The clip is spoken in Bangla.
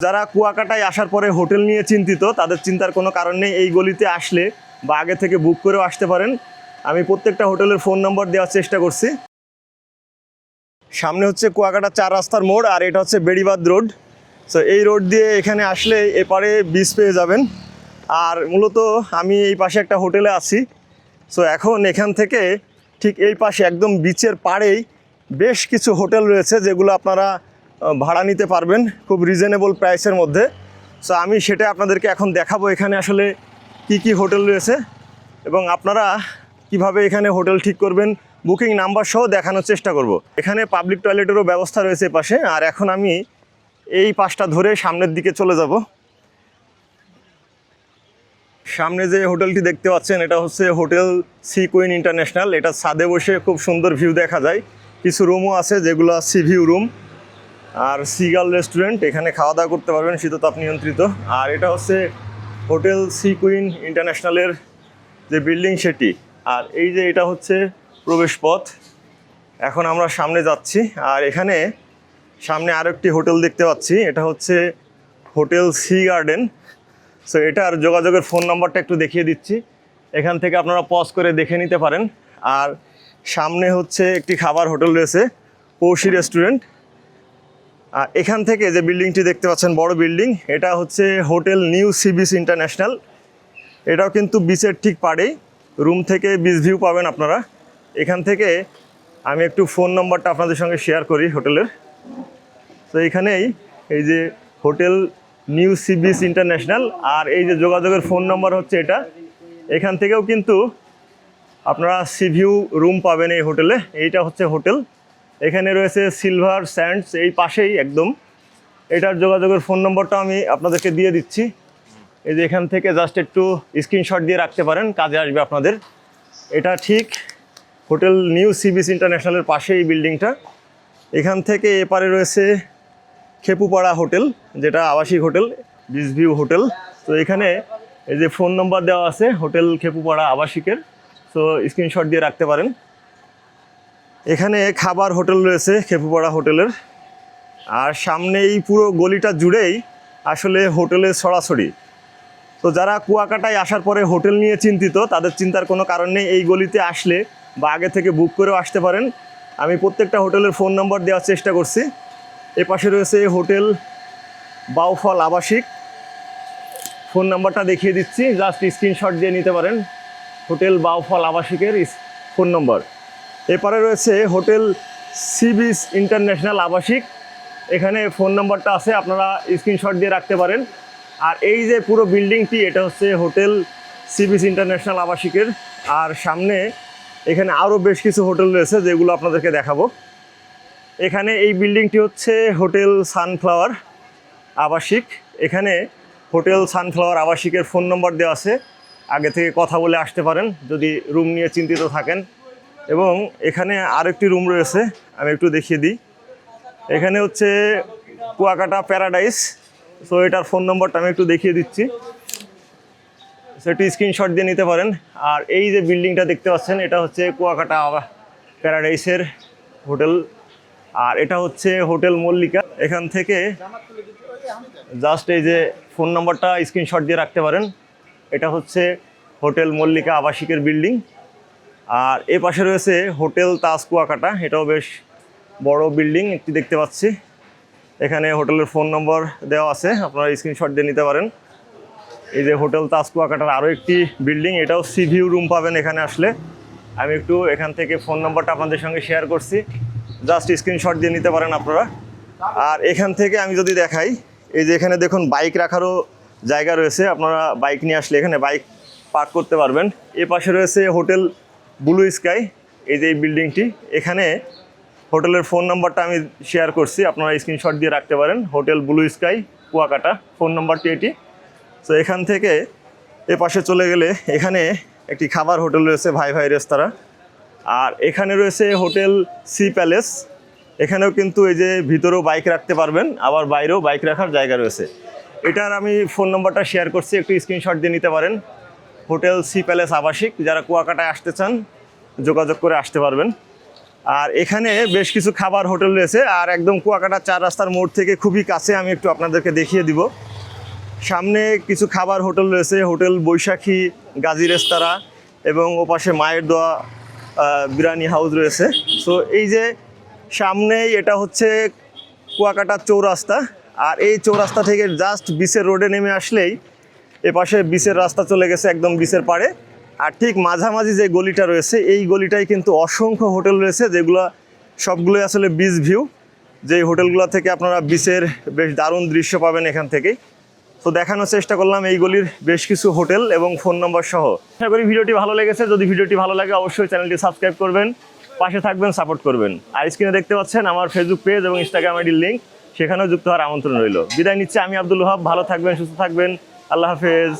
যারা কুয়াকাটায় আসার পরে হোটেল নিয়ে চিন্তিত, তাদের চিন্তার কোনো কারণ নেই, এই গলিতে আসলে বা আগে থেকে বুক করেও আসতে পারেন। আমি প্রত্যেকটা হোটেলের ফোন নম্বর দেওয়ার চেষ্টা করছি। সামনে হচ্ছে কুয়াকাটা চার রাস্তার মোড় আর এটা হচ্ছে বেড়িবাদ রোড। সো এই রোড দিয়ে এখানে আসলে এপারে বিচ পেয়ে যাবেন। আর মূলত আমি এই পাশে একটা হোটেলে আছি। সো এখন এখান থেকে ঠিক এই পাশে একদম বিচের পাড়েই বেশ কিছু হোটেল রয়েছে যেগুলো আপনারা ভাড়া নিতে পারবেন খুব রিজনেবল প্রাইসের মধ্যে। সো আমি সেটা আপনাদেরকে এখন দেখাবো এখানে আসলে কি কি হোটেল রয়েছে এবং আপনারা কীভাবে এখানে হোটেল ঠিক করবেন বুকিং নাম্বার সহ দেখানোর চেষ্টা করব। এখানে পাবলিক টয়লেটেরও ব্যবস্থা রয়েছে পাশে, আর এখন আমি এই পাশটা ধরে সামনের দিকে চলে যাব। সামনে যে হোটেলটি দেখতে পাচ্ছেন, এটা হচ্ছে হোটেল সি কুইন ইন্টারন্যাশনাল এটা ছাদে বসে খুব সুন্দর ভিউ দেখা যায়। কিছু রুমও আছে যেগুলো সি ভিউ রুম আর সিগাল রেস্টুরেন্ট এখানে খাওয়া দাওয়া করতে পারবেন, শীততাপ নিয়ন্ত্রিত। আর এটা হচ্ছে হোটেল সি কুইন ইন্টারন্যাশনালের যে বিল্ডিং সেটি। আর এই যে এটা হচ্ছে প্রবেশ পথ। এখন আমরা সামনে যাচ্ছি। আর এখানে সামনে আরও একটি হোটেল দেখতে পাচ্ছি। এটা হচ্ছে হোটেল সি গার্ডেন সো এটার যোগাযোগের ফোন নাম্বারটা একটু দেখিয়ে দিচ্ছি। এখান থেকে আপনারা পজ করে দেখে নিতে পারেন। আর সামনে হচ্ছে একটি খাবার হোটেল রয়েছে পৌশি রেস্টুরেন্ট এখান থেকে যে বিল্ডিংটি দেখতে পাচ্ছেন, বড় বিল্ডিং, এটা হচ্ছে hotel New Sea Beach International. এটাও কিন্তু বিচের ঠিক পাড়েই, রুম থেকে বিচ ভিউ পাবেন আপনারা। এখান থেকে আমি একটু ফোন নম্বরটা আপনাদের সঙ্গে শেয়ার করি হোটেলের। তো এখানেই এই যে hotel New Sea Beach International, আর এই যে যোগাযোগের ফোন নম্বর হচ্ছে এটা। এখান থেকেও কিন্তু আপনারা সি ভিউ রুম পাবেন এই হোটেলে। এইটা হচ্ছে হোটেল। এখানে রয়েছে সিলভার স্যান্ডস এই পাশেই একদম। এটার যোগাযোগের ফোন নম্বরটা আমি আপনাদেরকে দিয়ে দিচ্ছি। এই যে এখান থেকে জাস্ট একটু স্ক্রিনশট দিয়ে রাখতে পারেন, কাজে আসবে আপনাদের। এটা ঠিক হোটেল নিউ সি বিচ ইন্টারন্যাশনালের পাশে এই বিল্ডিংটা। এখান থেকে এপারে রয়েছে খেপুপাড়া হোটেল, যেটা আবাসিক হোটেল বিচ ভিউ হোটেল। তো এখানে এই যে ফোন নম্বর দেওয়া আছে, হোটেল খেপুপাড়া আবাসিকের। তো স্ক্রিনশট দিয়ে রাখতে পারেন। এখানে খাবার হোটেল রয়েছে, খেপুপাড়া হোটেলের। আর সামনে এই পুরো গলিটা জুড়েই আসলে হোটেলের ছড়াছড়ি তো যারা কুয়াকাটায় আসার পরে হোটেল নিয়ে চিন্তিত, তাদের চিন্তার কোনো কারণ নেই, এই গলিতে আসলে বা আগে থেকে বুক করেও আসতে পারেন। আমি প্রত্যেকটা হোটেলের ফোন নম্বর দেওয়ার চেষ্টা করছি। এ পাশে রয়েছে হোটেল বাউফল আবাসিক। ফোন নাম্বারটা দেখিয়ে দিচ্ছি, জাস্ট স্ক্রিনশট দিয়ে নিতে পারেন। হোটেল বাউফল আবাসিকের ফোন নম্বর। এপারে রয়েছে হোটেল সি বিচ ইন্টারন্যাশনাল আবাসিক। এখানে ফোন নাম্বারটা আছে, আপনারা স্ক্রিনশট দিয়ে রাখতে পারেন। আর এই যে পুরো বিল্ডিংটি, এটা হচ্ছে হোটেল সি বিচ ইন্টারন্যাশনাল আবাসিকের। আর সামনে এখানে আরও বেশ কিছু হোটেল রয়েছে, যেগুলো আপনাদেরকে দেখাবো। এখানে এই বিল্ডিংটি হচ্ছে হোটেল সানফ্লাওয়ার আবাসিক। এখানে হোটেল সানফ্লাওয়ার আবাসিকের ফোন নম্বর দেওয়া আছে। আগে থেকে কথা বলে আসতে পারেন, যদি রুম নিয়ে চিন্তিত থাকেন। এবং এখানে আরেকটি রুম রয়েছে, আমি একটু দেখিয়ে দিই। এখানে হচ্ছে কুয়াকাটা প্যারাডাইস সো এটার ফোন নম্বরটা আমি একটু দেখিয়ে দিচ্ছি। সেটি স্ক্রিনশট দিয়ে নিতে পারেন। আর এই যে বিল্ডিংটা দেখতে পাচ্ছেন, এটা হচ্ছে কুয়াকাটা প্যারাডাইসের হোটেল। আর এটা হচ্ছে হোটেল মল্লিকা। এখান থেকে জাস্ট এই যে ফোন নম্বরটা স্ক্রিনশট দিয়ে রাখতে পারেন। এটা হচ্ছে হোটেল মল্লিকা আবাসিকের বিল্ডিং। আর এ পাশে রয়েছে হোটেল তাজ কুয়াকাটা। এটাও বেশ বড় বিল্ডিং, একটি দেখতে পাচ্ছি। এখানে হোটেলের ফোন নম্বর দেওয়া আছে, আপনারা স্ক্রিনশট দিয়ে নিতে পারেন। এই যে হোটেল তাজ কুয়াকাটার আরও একটি বিল্ডিং, এটাও সি ভিউ রুম পাবেন এখানে আসলে। আমি একটু এখান থেকে ফোন নম্বরটা আপনাদের সঙ্গে শেয়ার করছি। জাস্ট স্ক্রিনশট দিয়ে নিতে পারেন আপনারা। আর এখান থেকে আমি যদি দেখাই, এই যে এখানে দেখুন বাইক রাখারও জায়গা রয়েছে। আপনারা বাইক নিয়ে আসলে এখানে বাইক পার্ক করতে পারবেন। এ পাশে রয়েছে হোটেল ব্লু স্কাই এই যে এই বিল্ডিংটি এখানে হোটেলের ফোন নাম্বারটা আমি শেয়ার করছি, আপনারা স্ক্রিনশট দিয়ে রাখতে পারেন, hotel Blue Sky Kuakata phone নাম্বারটি এটি। তো এখান থেকে এ পাশে চলে গেলে এখানে একটি খাবার হোটেল রয়েছে ভাই ভাই রেস্তোরাঁ আর এখানে রয়েছে হোটেল সি প্যালেস এখানেও কিন্তু এই যে ভিতরেও বাইক রাখতে পারবেন, আবার বাইরেও বাইক রাখার জায়গা রয়েছে। এটার আমি ফোন নাম্বারটা শেয়ার করছি, একটু স্ক্রিনশট দিয়ে নিতে পারেন। হোটেল সি প্যালেস আবাসিক, যারা কুয়াকাটায় আসতে চান, যোগাযোগ করে আসতে পারবেন। আর এখানে বেশ কিছু খাবার হোটেল রয়েছে, আর একদম কুয়াকাটা চার রাস্তার মোড় থেকে খুবই কাছে আমি একটু আপনাদেরকে দেখিয়ে দিব। সামনে কিছু খাবার হোটেল রয়েছে, হোটেল বৈশাখী, গাজী রেস্তোরাঁ এবং ওপাশে মায়ের দোয়া বিরিয়ানি হাউস রয়েছে। সো এই যে সামনেই এটা হচ্ছে কুয়াকাটা চৌরাস্তা, আর এই চৌরাস্তা থেকে জাস্ট বিচের রোডে নেমে আসলেই এপাশে বিচের রাস্তা চলে গেছে একদম বিচের পাড়ে। আর ঠিক মাঝামাঝি যে গলিটা রয়েছে, এই গলিটাই কিন্তু অসংখ্য হোটেল রয়েছে, যেগুলো সবগুলোই আসলে বিচ ভিউ যে হোটেলগুলো থেকে আপনারা বিচের বেশ দারুণ দৃশ্য পাবেন এখান থেকেই। তো দেখানোর চেষ্টা করলাম এই গলির বেশ কিছু হোটেল এবং ফোন নম্বর সহ। আশা করি ভিডিওটি ভালো লেগেছে। যদি ভিডিওটি ভালো লাগে, অবশ্যই চ্যানেলটি সাবস্ক্রাইব করবেন, পাশে থাকবেন, সাপোর্ট করবেন। আর স্ক্রিনে দেখতে পাচ্ছেন আমার ফেসবুক পেজ এবং ইনস্টাগ্রাম আইডির লিঙ্ক সেখানেও যুক্ত হওয়ার আমন্ত্রণ রইল। বিদায় নিচ্ছে, আমি আব্দুল ওহাব। ভালো থাকবেন, সুস্থ থাকবেন। আল্লাহ হাফেজ।